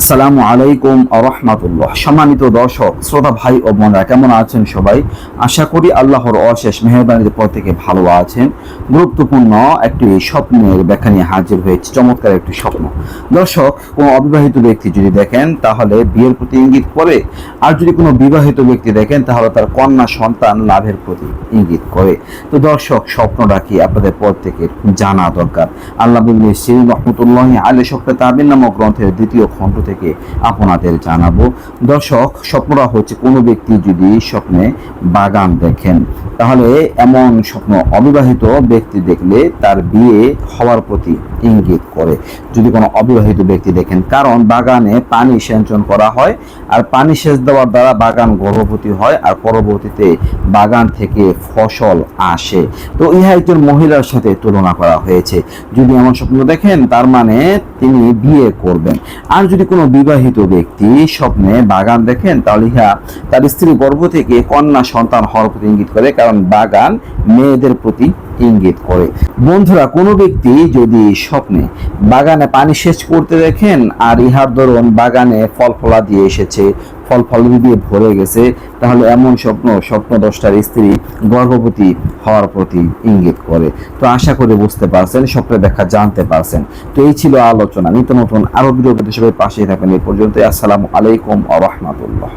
আসসালামু আলাইকুম আরহামাতুল্লাহ সম্মানিত দর্শক, শ্রোতা ভাই ও বোনরা, কেমন আছেন সবাই? আশা করি আল্লাহর অশেষ মেহরবানির পর থেকে ভালো আছেন। গুরুত্বপূর্ণ একটি স্বপ্নের ব্যাখ্যা নিয়ে হাজির হয়েছে। চমৎকার একটি স্বপ্ন। দর্শক, কোনো অবিবাহিত ব্যক্তি যদি দেখেন, তাহলে বিয়ের প্রতি ইঙ্গিত করে। আর যদি কোনো বিবাহিত ব্যক্তি দেখেন, তাহলে তার কন্যা সন্তান লাভের প্রতি ইঙ্গিত করে। তো দর্শক, স্বপ্নটা কি আপনাদের পর থেকে জানা দরকার? আল্লাহ বিবনি সির রহমতুল্লাহ আলী স্বপ্নে তাবিন নামক গ্রন্থের দ্বিতীয় খণ্ড থেকে আপনাদের জানাব। দর্শক, স্বপ্নটা হচ্ছে কোনো ব্যক্তি যদি স্বপ্নে বাগান দেখেন, তাহলে এমন স্বপ্ন অবিবাহিত ব্যক্তি দেখলে তার বিয়ে হওয়ার প্রতি ইঙ্গিত করে। যদি কোনো অবিবাহিত ব্যক্তি দেখেন, কারণ বাগানে পানি সেচন করা হয় আর পানি সেচ দেওয়ার দ্বারা বাগান গর্ভবতী হয় আর পরবর্তীতে বাগান থেকে ফসল আসে। তো ইহা একজন মহিলার সাথে তুলনা করা হয়েছে। যদি এমন স্বপ্ন দেখেন, তার মানে তিনি বিয়ে করবেন। আর যদি কোনো বিবাহিত ব্যক্তি স্বপ্নে বাগান দেখেন, তাহলে ইহা তার স্ত্রী গর্ভ থেকে কন্যা সন্তান হওয়ার প্রতি ইঙ্গিত করে, কারণ বাগান মেয়েদের প্রতি ইঙ্গিত করে। বন্ধুরা, কোনো ব্যক্তি যদি স্বপ্নে বাগানে পানি সেচ করতে দেখেন, আর ইহার ধরুন বাগানে ফল ফলা দিয়ে এসেছে ফল ফল দিয়ে ভরে গেছে, তাহলে এমন স্বপ্ন স্বপ্ন দশটার স্ত্রী গর্ভবতী হওয়ার প্রতি ইঙ্গিত করে। তো আশা করে বুঝতে পারছেন, স্বপ্নের দেখা জানতে পারছেন। তো এই ছিল আলোচনা। নিত্য নতুন আরও পেতে সবাই পাশেই থাকেন। এই পর্যন্ত আসসালামু আলাইকুম আ রহমাতুল্লাহ।